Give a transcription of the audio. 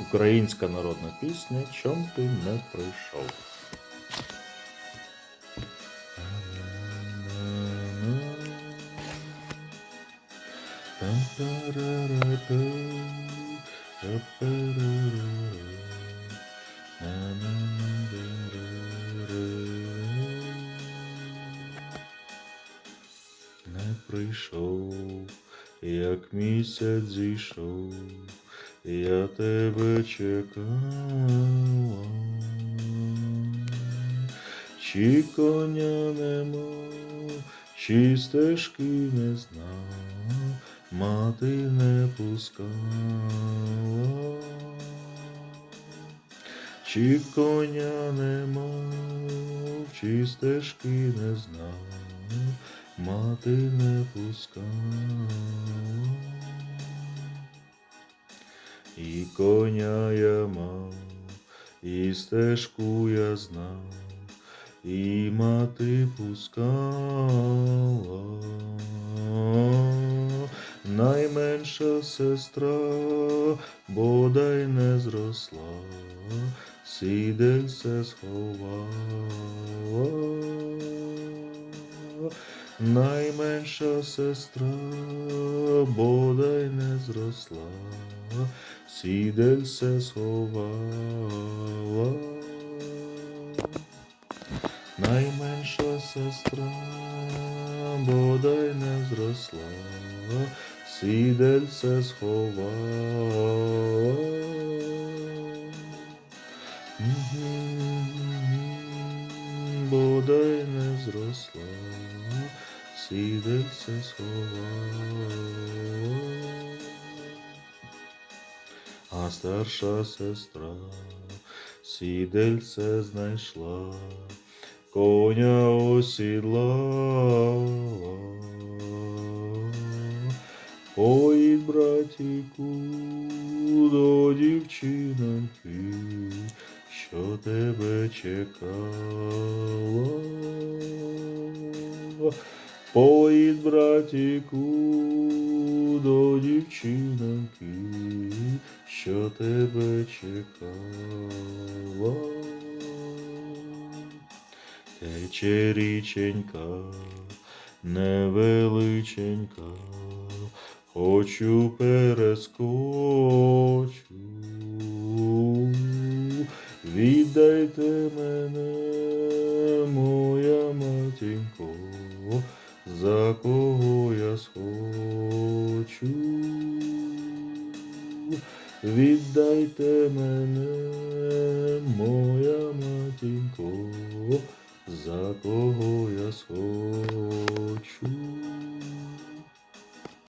Українська народна пісня Чом ти не прийшов. Не прийшов, як місяць зійшов, я тебе чекала, чи коня нема, чи стежки не знав, мати не пускала, чи коня нема, чи стежки не знав, мати не пускала. І коня я мав, і стежку я знав, і мати пускала. Найменша сестра бодай не зросла, сідельце сховала. Найменша сестра бодай не зросла, сідельце сховала. Найменша сестра бодай не зросла, сідельце сховала. Бодай не зросла, сідельце сховала. А старша сестра сідельце знайшла, коня осідлала. Поїдь, братіку, до дівчиноньки, що тебе чекала. Поїдь, братіку, до дівчиноньки, що тебе чекала. Тече річенька, невеличенька, хочу перескочу. Віддайте мене, моя матінко, за кого я схочу. Віддайте мене, моя матінко, за кого я схочу.